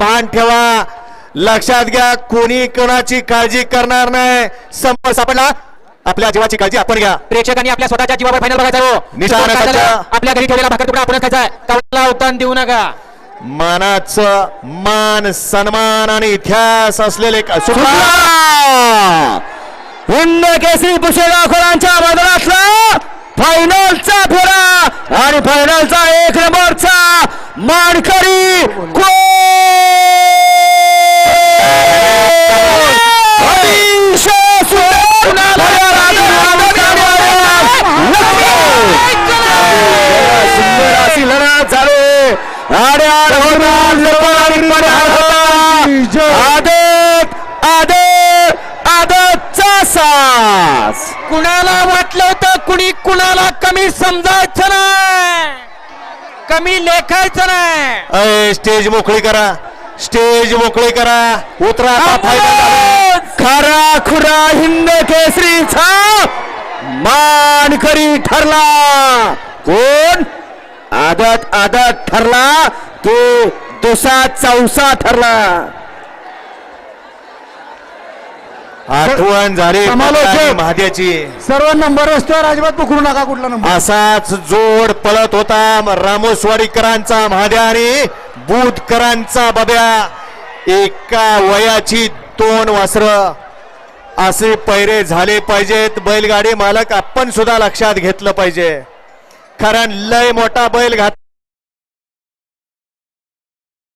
भान ठेवा. लक्षात घ्या कोणी कोणाची काळजी करणार नाही. संपर्क सापडला. आपल्या जीवाची काळजी आपण घ्या. प्रेक्षकांनी आपल्या स्वतःच्या जीवावर फायनल बघायचा हो. आपल्या घरी ठेवलेला भाकर तुकडा आपणच खायचा कवला अवतान देऊ नका. मानाचं मान सन्मान आणि इतिहास असलेले केसरी पुष्यगावकरांच्या मैदानातला फायनलचा फेरा आणि फायनलचा एक नंबरचा मानकरी सास. कुणाला वाटलं होतं कुणी कुणाला कमी समजायचं नाही? कमी लेखायचं नाही? स्टेज मोकळी करा. स्टेज मोकळी करा. उतरा. खरा खुरा हिंद केसरीचा. मानकरी ठरला. कोण? आदत आदत ठरला तो दुसा चौसा ठरला. आठवण झाली समालोचक. महाद्याची सर्व नंबर रस्त्यावर अजिबात पकडू नका कुठला नंबर. असाच जोड पळत होता रामोसवाडीकरांचा महाद्या आणि बुधकरांचा बब्या. एका वयाची दोन वासर. असे पैरे झाले पाहिजेत बैलगाडी मालक आपण सुद्धा लक्षात घेतलं पाहिजे. कारण लय मोठा बैल घात